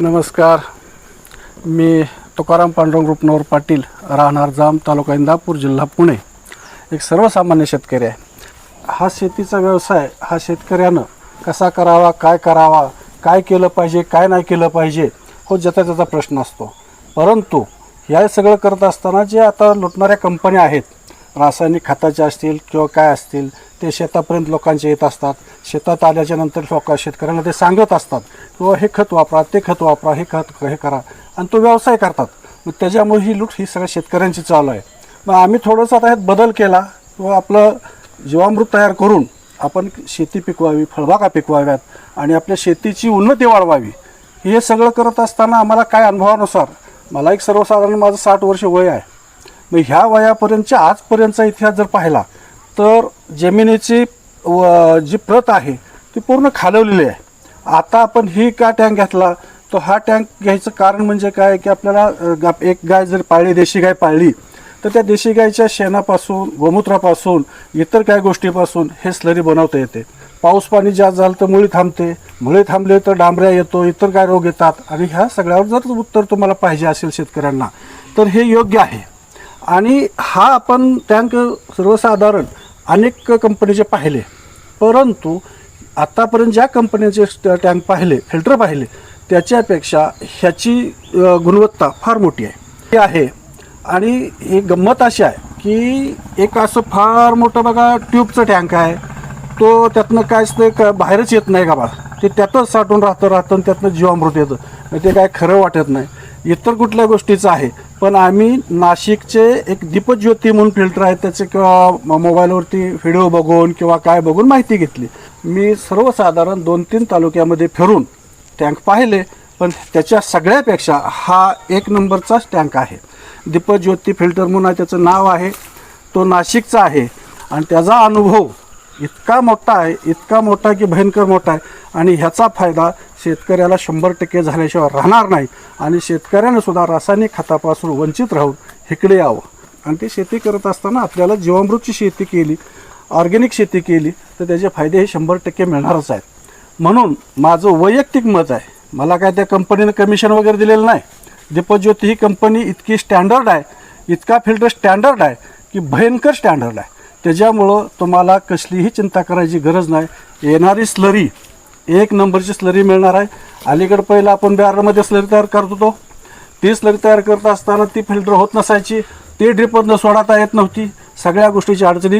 नमस्कार. मी तुकाराम पांडुरंग रूपनवर पाटील राहणार जाम तालुका इंदापूर जिल्हा पुणे. एक सर्वसामान्य शेतकरी आहे. हा शेतीचा व्यवसाय हा शेतकऱ्यानं कसा करावा काय करावा काय केलं पाहिजे काय नाही केलं पाहिजे हो ज्याचा त्याचा प्रश्न असतो. परंतु या सगळं करत असताना जे आता लुटणाऱ्या कंपन्या आहेत रासायनिक खताचे असतील किंवा काय असतील ते शेतापर्यंत लोकांचे येत असतात. शेतात आल्याच्यानंतर लोक शेतकऱ्यांना ते सांगत असतात किंवा हे खत वापरा ते खत वापरा हे खत हे करा. आणि तो व्यवसाय करतात. मग त्याच्यामुळे ही लूट ही सगळ्या शेतकऱ्यांची चालू आहे. मग आम्ही थोडंसं आता ह्यात बदल केला. किंवा आपलं जीवामृत तयार करून आपण शेती पिकवावी फळबागा पिकवाव्यात आणि आपल्या शेतीची उन्नती वाढवावी. हे सगळं करत असताना आम्हाला काय अनुभवानुसार मला एक सर्वसाधारण माझं साठ वर्ष वय आहे. मग ह्या वयापर्यंतच्या आजपर्यंतचा इतिहास जर पाहिला तर जमिनीची व जी प्रत आहे ती पूर्ण खालवलेली आहे. आता आपण ही का टँक घेतला? तर हा टँक घ्यायचं कारण म्हणजे काय? की आपल्याला एक गाय जर पाळली देशी गाय पाळली तर त्या देशी गायच्या शेणापासून गोमूत्रापासून इतर काय गोष्टीपासून हे स्लरी बनवता येते. पाऊस पाणी जास्त झालं तर मुळी थांबते. मुळी थांबले तर डांबऱ्या येतो इतर काय रोग येतात. आणि ह्या सगळ्यावर जर उत्तर तुम्हाला पाहिजे असेल शेतकऱ्यांना तर हे योग्य आहे. आणि हा आपण टँक सर्वसाधारण अनेक कंपनीचे पाहिले. परंतु आत्तापर्यंत ज्या कंपनीचे टँक पाहिले फिल्टर पाहिले त्याच्यापेक्षा ह्याची गुणवत्ता फार मोठी आहे. हे आहे. आणि ही गंमत अशी आहे की एक असं फार मोठं बघा ट्यूबचं टँक आहे. तो त्यातनं कायच ते का बाहेरच येत नाही का बा? ते त्यातच साठून राहतं राहतं आणि त्यातनं जीवामृत येतं. म्हणजे ते काय खरं वाटत नाही. इतर कुठल्या गोष्टीचं आहे. पण आम्ही नाशिकचे एक दीपज्योती म्हणून फिल्टर आहे त्याचे किंवा मोबाईलवरती व्हिडिओ बघून किंवा काय बघून माहिती घेतली. मी सर्वसाधारण दोन तीन तालुक्यामध्ये फिरून टँक पाहिले पण त्याच्या सगळ्यापेक्षा हा एक नंबरचाच टँक आहे. दीपज्योती फिल्टर म्हणून त्याचं नाव आहे तो नाशिकचा आहे. आणि त्याचा अनुभव इतका मोठा आहे इतका मोठा की भयंकर मोठा आहे. आणि ह्याचा फायदा शेतकऱ्याला शंभर टक्के झाल्याशिवाय राहणार नाही. आणि शेतकऱ्यानं सुद्धा रासायनिक खतापासून वंचित राहून इकडे यावं. आणि ते शेती करत असताना आपल्याला जीवामृतची शेती केली ऑर्गॅनिक शेती केली तर त्याचे फायदे हे शंभर टक्के मिळणारच आहेत. म्हणून माझं वैयक्तिक मत आहे मला काय त्या कंपनीनं कमिशन वगैरे दिलेलं नाही. दीपज्योती ही कंपनी इतकी स्टँडर्ड आहे इतका फिल्टर स्टँडर्ड आहे की भयंकर स्टँडर्ड आहे. त्याच्यामुळं तुम्हाला कसलीही चिंता करायची गरज नाही. येणारी स्लरी एक नंबरची स्लरी मिळणार आहे. अलीकडं पहिलं आपण बॅरमध्ये स्लरी तयार करत होतो. ती स्लरी तयार करत असताना ती फिल्टर होत नसायची. ती ड्रिपमधनं सोडता येत नव्हती. सगळ्या गोष्टीची अडचणी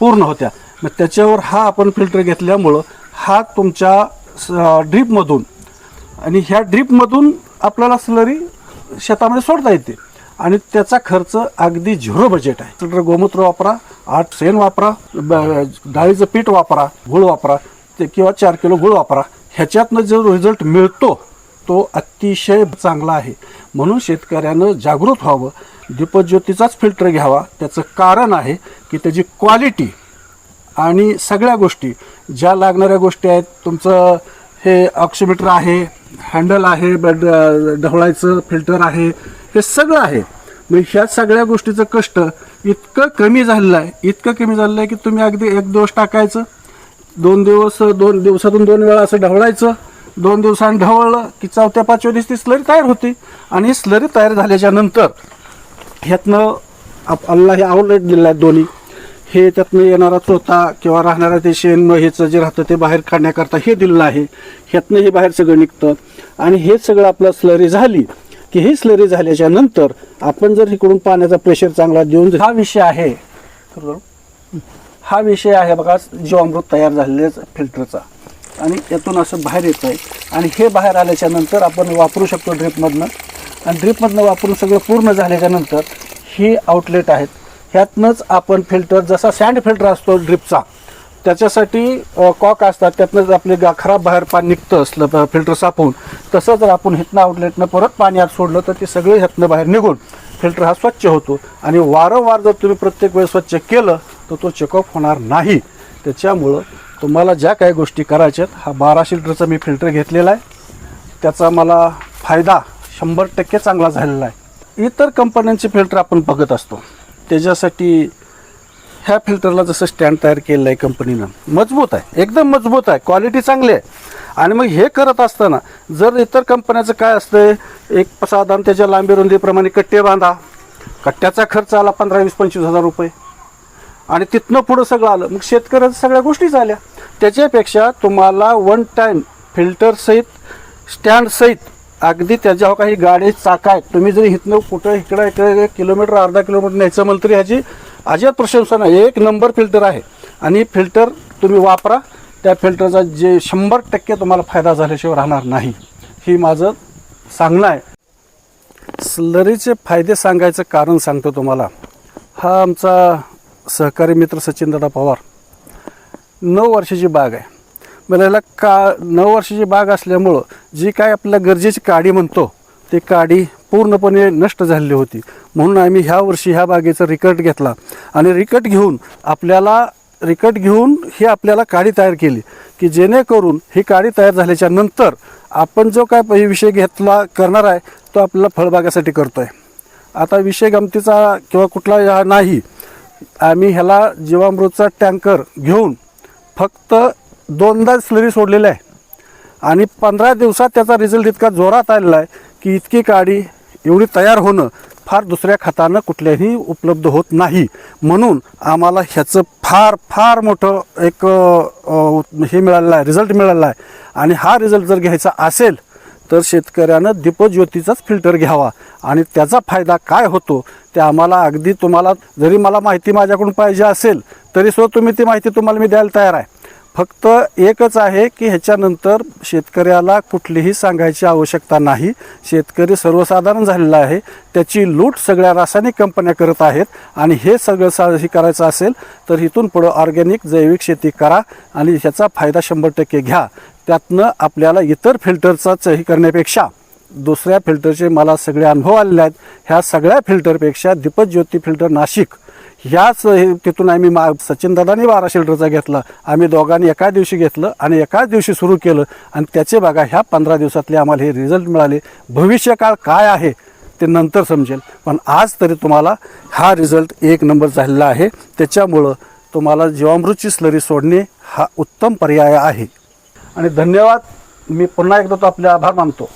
पूर्ण होत्या. मग त्याच्यावर हा आपण फिल्टर घेतल्यामुळं हा तुमच्या ड्रीपमधून आणि ह्या ड्रीपमधून आपल्याला स्लरी शेतामध्ये सोडता येते. आणि त्याचा खर्च अगदी झिरो बजेट आहे. फिल्टर गोमूत्र वापरा. आठ शेण वापरा ब- डाळीचं पीठ वापरा गुळ वापरा ते किंवा चार किलो गुळ वापरा. ह्याच्यातनं जो रिझल्ट मिळतो तो अतिशय चांगला आहे. म्हणून शेतकऱ्यानं जागृत व्हावं दीपज्योतीचाच फिल्टर घ्यावा. त्याचं कारण आहे की त्याची क्वालिटी आणि सगळ्या गोष्टी ज्या लागणाऱ्या गोष्टी आहेत तुमचं हे ऑक्सिमीटर आहे हँडल आहे बड ढवळायचं फिल्टर आहे हे सगळं आहे. मग ह्या सगळ्या गोष्टीचं कष्ट इतकं कमी झालेलं आहे. इतकं कमी झालेलं आहे की तुम्ही अगदी एक दिवस टाकायचं दोन दिवस दोन दिवसातून दोन वेळा असं ढवळायचं दोन दिवसांनी ढवळलं की चौथ्या पाचव्या दिवशी ती स्लरी तयार होती आणि ही स्लरी तयार झाल्याच्यानंतर ह्यातनं आप अल्ला हे आउटलेट दिलं आहे दोन्ही. हे त्यातनं येणारा चोथा किंवा राहणारा ते शेण हेचं जे राहतं ते बाहेर काढण्याकरता हे दिलेलं आहे. ह्यातनं हे बाहेर सगळं निघतं. आणि हे सगळं आपलं स्लरी झाली की ही स्लरी झाल्याच्यानंतर आपण जर इकडून पाण्याचा प्रेशर चांगला देऊन हा विषय आहे. हा विषय आहे बघा जीवामृत तयार झालेल्या फिल्टरचा आणि यातून असं बाहेर येत आहे आणि हे बाहेर आल्याच्यानंतर आपण वापरू शकतो ड्रिपमधनं आणि ड्रिपमधनं वापरून सगळं पूर्ण झाल्याच्यानंतर ही आउटलेट आहेत. ह्यातनंच आपण फिल्टर जसा सँड फिल्टर असतो ड्रिपचा त्याच्यासाठी कॉक असतात त्यातनं आपले गा खराब बाहेर पाणी निघतं असलं फिल्टर सापवून तसं जर आपण हिथनं आउटलेटनं परत पाणी आत सोडलं तर ते सगळे ह्यातनं बाहेर निघून फिल्टर हा स्वच्छ होतो. आणि वारंवार जर तुम्ही प्रत्येक वेळेस स्वच्छ केलं तर तो चेकअप होणार नाही. त्याच्यामुळं तुम्हाला ज्या काही गोष्टी करायच्यात हा बाराशे लिटरचा मी फिल्टर घेतलेला आहे. त्याचा मला फायदा शंभर टक्के चांगला झालेला आहे. इतर कंपन्यांचे फिल्टर आपण बघत असतो. त्याच्यासाठी ह्या फिल्टरला जसं स्टँड तयार केलेलं आहे कंपनीनं मजबूत आहे. एकदम मजबूत आहे. क्वालिटी चांगली आहे. आणि मग हे करत असताना जर इतर कंपन्याचं काय असतं एक साधारण त्याच्या लांबी रुंदीप्रमाणे कट्टे बांधा. कट्ट्याचा खर्च आला पंधरा वीस पंचवीस हजार रुपये. आणि तिथनं पुढं सगळं आलं. मग शेतकऱ्याचं सगळ्या गोष्टी झाल्या. त्याच्यापेक्षा तुम्हाला वन टाईम फिल्टरसहित स्टँडसहित अगदी त्याच्यावर काही गाडी चाका आहेत तुम्ही जरी इथनं कुठं इकडं इकडे किलोमीटर अर्धा किलोमीटर न्यायचं म्हणलं तरी ह्याची अजिबात प्रशंसा नाही. एक नंबर फिल्टर आहे. आणि फिल्टर तुम्ही वापरा. त्या फिल्टरचा जे शंभर टक्के तुम्हाला फायदा झाल्याशिवाय राहणार नाही. ही माझं सांगणं आहे. स्लरीचे फायदे सांगायचं कारण सांगतो तुम्हाला. हा आमचा सहकारी मित्र सचिन दादा पवार. नऊ वर्षाची बाग आहे. म्हणजे मला याला का नऊ वर्षाची बाग असल्यामुळं जी काय आपल्या गरजेची काडी म्हणतो ती काडी पूर्णपणे नष्ट झालेली होती. म्हणून आम्ही ह्या वर्षी ह्या बागेचा रिकट घेतला आणि रिकट घेऊन आपल्याला रिकट घेऊन ही आपल्याला काडी तयार केली की जेणेकरून ही काडी तयार झाल्याच्यानंतर आपण जो काय विषय घेतला करणार आहे तो आपल्याला फळबागासाठी करतो आहे आता विषय गमतीचा किंवा कुठला या नाही आम्ही ह्याला जीवामृतचा टँकर घेऊन फक्त दोनदा स्लरी सोडलेला आहे. आणि पंधरा दिवसात त्याचा रिझल्ट इतका जोरात आलेला आहे की इतकी काडी एवढी तयार होणं फार दुसऱ्या खतानं कुठल्याही उपलब्ध होत नाही. म्हणून आम्हाला ह्याचं फार फार मोठं एक हे मिळालेलं आहे रिझल्ट मिळालेला आहे. आणि हा रिझल्ट जर घ्यायचा असेल तर शेतकऱ्यानं दीपज्योतीचाच फिल्टर घ्यावा. आणि त्याचा फायदा काय होतो ते आम्हाला अगदी तुम्हाला जरी मला माहिती माझ्याकडून पाहिजे असेल तरी सुद्धा तुम्ही ती माहिती तुम्हाला मी द्यायला तयार आहे. फक्त एकच आहे की ह्याच्यानंतर शेतकऱ्याला कुठलीही सांगायची आवश्यकता नाही. शेतकरी सर्वसाधारण झालेला आहे. त्याची लूट सगळ्या रासायनिक कंपन्या करत आहेत आणि हे सगळं सा हे करायचं असेल तर इथून पुढं ऑर्गॅनिक जैविक शेती करा आणि ह्याचा फायदा शंभर टक्के घ्या. त्यातनं आपल्याला इतर फिल्टरचा हे करण्यापेक्षा दुसऱ्या फिल्टरचे मला सगळे अनुभव आलेले आहेत. ह्या सगळ्या फिल्टरपेक्षा दीपज्योती फिल्टर नाशिक ह्याच हे तिथून आम्ही मा सचिनदादांनी बारा शेल्टरचा घेतला. आम्ही दोघांनी एका दिवशी घेतलं आणि एकाच दिवशी सुरू केलं. आणि त्याचे बघा ह्या पंधरा दिवसातले आम्हाला हे रिझल्ट मिळाले. भविष्यकाळ काय आहे ते नंतर समजेल. पण आज तरी तुम्हाला हा रिझल्ट एक नंबर झालेला आहे. त्याच्यामुळं तुम्हाला जीवामृतची स्लरी सोडणे हा उत्तम पर्याय आहे. आणि धन्यवाद. मी पुन्हा एकदा तो आपले आभार मानतो.